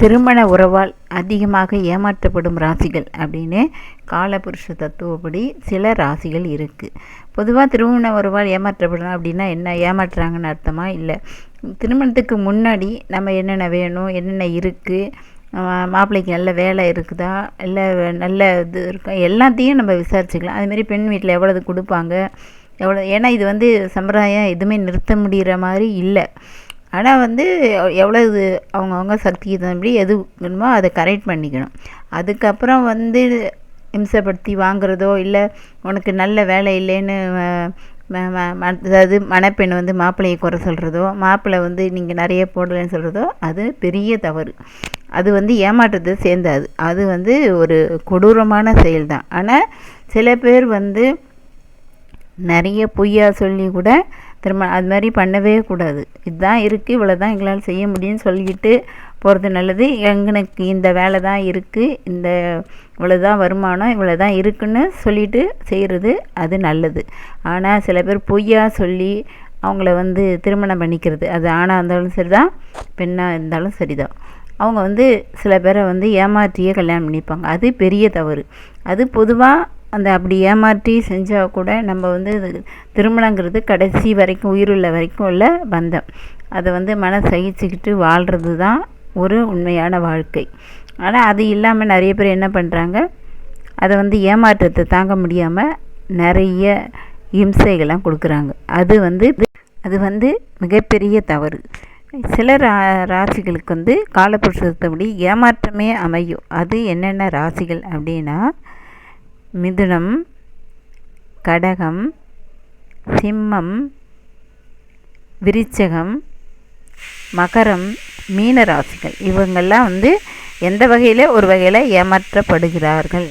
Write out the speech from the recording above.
திருமண உறவால் அதிகமாக ஏமாற்றப்படும் ராசிகள் அப்படின்னு காலபுருஷ தத்துவப்படி சில ராசிகள் இருக்குது பொதுவாக திருமண உறவால் ஏமாற்றப்படணும் அப்படின்னா என்ன ஏமாற்றுறாங்கன்னு அர்த்தமாக இல்லை. திருமணத்துக்கு முன்னாடி நம்ம என்னென்ன வேணும் என்னென்ன இருக்குது மாப்பிள்ளைக்கு நல்ல வேலை இருக்குதா? இல்லை நல்ல இது இருக்கா? எல்லாத்தையும் நம்ம விசாரிச்சுக்கலாம். அதுமாரி பெண் வீட்டில் எவ்வளோது கொடுப்பாங்க? எவ்வளோ ஏன்னா இது வந்து சம்பிரதாயம் எதுவுமே நிறுத்த முடிகிற மாதிரி இல்லை. ஆனால் வந்து எவ்வளோ இது அவங்கவுங்க சக்திக்கு தகுந்தபடி எது வேணுமோ அதை கரெக்ட் பண்ணிக்கணும். அதுக்கப்புறம் வந்து இம்சப்படுத்தி வாங்குறதோ இல்லை உனக்கு நல்ல வேலை இல்லைன்னு அதாவது மணப்பெண் வந்து மாப்பிள்ளையை குறை சொல்கிறதோ மாப்பிள்ளை வந்து நீங்கள் நிறைய போடலைன்னு சொல்கிறதோ அது பெரிய தவறு. அது வந்து ஏமாற்றத்தை சேர்ந்தாது. அது வந்து ஒரு கொடூரமான செயல் தான் ஆனால் சில பேர் வந்து நிறைய பொய்யா சொல்லி கூட திரும்ப அது மாதிரி பண்ணவே கூடாது. இதுதான் இருக்குது இவ்வளோ தான் எங்களால் செய்ய முடியும்னு சொல்லிக்கிட்டு போகிறது நல்லது. எங்களுக்கு இந்த வேலை தான் இருக்குது இந்த இவ்வளோ தான் வருமானம் இவ்வளோ தான் இருக்குன்னு சொல்லிட்டு செய்கிறது அது நல்லது. ஆனால் சில பேர் பொய்யா சொல்லி அவங்கள வந்து திருமணம் பண்ணிக்கிறது அது ஆணாக இருந்தாலும் சரி தான் பெண்ணாக இருந்தாலும் சரி தான் அவங்க வந்து சில பேரை வந்து ஏமாற்றியே கல்யாணம் பண்ணிப்பாங்க. அது பெரிய தவறு. அது பொதுவாக அந்த அப்படி ஏமாற்றி செஞ்சால் கூட நம்ம வந்து திருமணங்கிறது கடைசி வரைக்கும் உயிருள்ள வரைக்கும் உள்ள பந்தம். அதை வந்து மன சகிச்சுக்கிட்டு வாழ்கிறது தான் ஒரு உண்மையான வாழ்க்கை. ஆனால் அது இல்லாமல் நிறைய பேர் என்ன பண்ணுறாங்க அதை வந்து ஏமாற்றத்தை தாங்க முடியாமல் நிறைய இம்சைகள்லாம் கொடுக்குறாங்க. அது வந்து அது வந்து மிகப்பெரிய தவறு. சில ரா ராசிகளுக்கு வந்து காலப்புருஷத்தபடி ஏமாற்றமே அமையும். அது என்னென்ன ராசிகள் அப்படின்னா மிதுனம் கடகம் சிம்மம் விருச்சகம் மகரம் மீன ராசிகள் இவங்கெல்லாம் வந்து எந்த வகையில் ஒரு வகையில் ஏமாற்றப்படுகிறார்கள்?